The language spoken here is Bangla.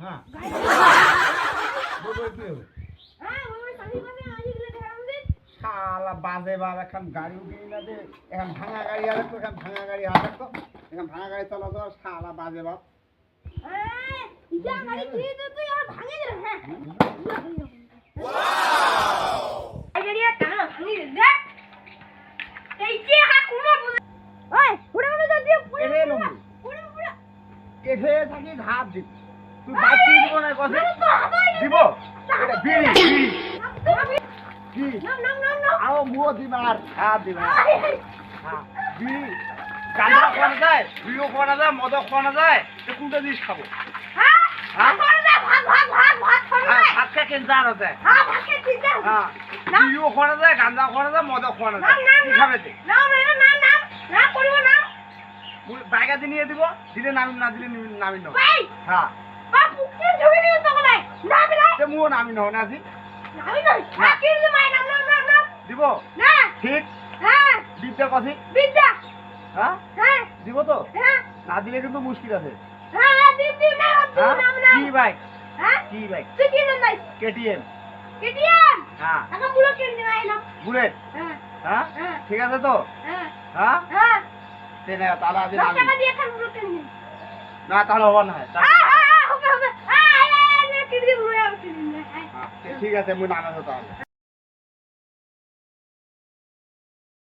হ্যাঁ। বাজে বাপ এখন গাড়িও কিনি না যে এখন ভাঙা গাড়ি আর এখন ভাঙা গাড়ি আর একটু। এখন ভাঙা গাড়ি চলো তো শালা বাজে বাপ ভাঙি দেখ কেফে থাকি ঘাট দিব তুই কিনে দিব না কথা? দিব? এটা বিড়ি বিড়ি। কি আও মুও দিব আর হাত দিব হ্যাঁ বিড়ি। গাঁজা খাওয়া যায় বিড়িও খাওয়া না যায় মদও খাওয়া না যায় তো কোনটা জিনিস খাব? হ্যাঁ? হ্যাঁ? ভাত ভাত ভাত ভাত ভাত ভাত খাবে ভাত খাই কেন জানো যায়। হ্যাঁ ভাত খেয়ে ঠিক আছে হ্যাঁ না। বিড়িও খাওয়া না যায় গাঁজা খাওয়া না যায় মদও খাওয়া না যায়। কি খাবে তুই? নাম নাম নাম নাম নাম করব নাম দিয়ে নিয়ে দিব দিলে নামি না দিলে নামি হ্যাঁ। বাপু কি ঝুড়ি নিয়ে তো কোলাই নাম না তে মুও নামি ন না আজি নাম না। হ্যাঁ কি মাই নাম? নাম নাম নাম। দিব? না। ঠিক। হ্যাঁ। বিদ্যা কথি বিদ্যা। হ্যাঁ? হ্যাঁ। দিব তো? হ্যাঁ। না দিলে কিন্তু মুশকিল আছে। হ্যাঁ না হ্যাঁ? নাম কি হ্যাঁ? কি তুই কি নাম নাই কেটিএম কেটিএম হ্যাঁ। কিনে দিই বুলেট হ্যাঁ। হ্যাঁ? হ্যাঁ। ঠিক আছে তো? হ্যাঁ? হ্যাঁ। হ্যাঁ তেনে তাহলে দিই না তাহলে না হয় হ্যাঁ হ্যাঁ হ্যাঁ হবে হ্যাঁ হ্যাঁ হ্যাঁ হ্যাঁ, ঠিক আছে মুই নামে তাহলে